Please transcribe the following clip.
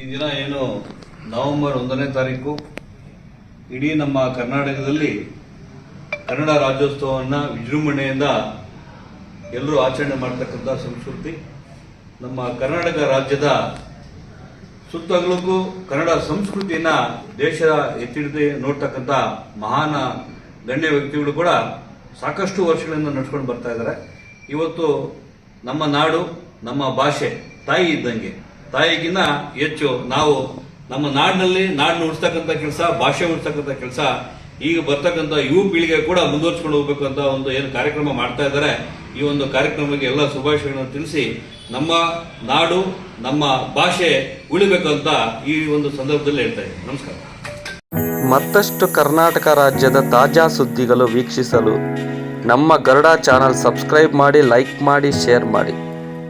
ಈ ದಿನ ಏನು ನವೆಂಬರ್ ಒಂದನೇ ತಾರೀಕು? ಇಡೀ ನಮ್ಮ ಕರ್ನಾಟಕದಲ್ಲಿ ಕನ್ನಡ ರಾಜ್ಯೋತ್ಸವವನ್ನು ವಿಜೃಂಭಣೆಯಿಂದ ಎಲ್ಲರೂ ಆಚರಣೆ ಮಾಡ್ತಕ್ಕಂಥ ಸಂಸ್ಕೃತಿ. ನಮ್ಮ ಕರ್ನಾಟಕ ರಾಜ್ಯದ ಸುತ್ತಗಲಕ್ಕೂ ಕನ್ನಡ ಸಂಸ್ಕೃತಿಯನ್ನ ದೇಶ ಎತ್ತಿಡದೆ ನೋಡ್ತಕ್ಕಂಥ ಮಹಾನ್ ಗಣ್ಯ ವ್ಯಕ್ತಿಗಳು ಕೂಡ ಸಾಕಷ್ಟು ವರ್ಷಗಳಿಂದ ನಡ್ಸ್ಕೊಂಡು ಬರ್ತಾ ಇದ್ದಾರೆ. ಇವತ್ತು ನಮ್ಮ ನಾಡು, ನಮ್ಮ ಭಾಷೆ ತಾಯಿ ಇದ್ದಂಗೆ. ತಾಯಿಗಿನ್ನ ಹೆಚ್ಚು ನಾವು ನಮ್ಮ ನಾಡಿನಲ್ಲಿ ನಾಡಿನ ಉಳಿಸ್ತಕ್ಕಂಥ ಕೆಲಸ, ಭಾಷೆ ಉಳಿಸ್ತಕ್ಕಂಥ ಕೆಲಸ, ಈಗ ಬರ್ತಕ್ಕಂಥ ಯುವ ಪೀಳಿಗೆ ಕೂಡ ಮುಂದುವರ್ಸ್ಕೊಂಡು ಹೋಗ್ಬೇಕು ಅಂತ ಒಂದು ಏನು ಕಾರ್ಯಕ್ರಮ ಮಾಡ್ತಾ ಇದ್ದಾರೆ. ಈ ಒಂದು ಕಾರ್ಯಕ್ರಮಕ್ಕೆ ಎಲ್ಲ ಶುಭಾಶಯಗಳನ್ನು ತಿಳಿಸಿ ನಮ್ಮ ನಾಡು, ನಮ್ಮ ಭಾಷೆ ಉಳಿಬೇಕು ಅಂತ ಈ ಒಂದು ಸಂದರ್ಭದಲ್ಲಿ ಹೇಳ್ತಾ ಇದ್ದೀನಿ. ನಮಸ್ಕಾರ. ಮತ್ತಷ್ಟು ಕರ್ನಾಟಕ ರಾಜ್ಯದ ತಾಜಾ ಸುದ್ದಿಗಳು ವೀಕ್ಷಿಸಲು ನಮ್ಮ ಗರುಡ ಚಾನಲ್ ಸಬ್ಸ್ಕ್ರೈಬ್ ಮಾಡಿ, ಲೈಕ್ ಮಾಡಿ, ಶೇರ್ ಮಾಡಿ.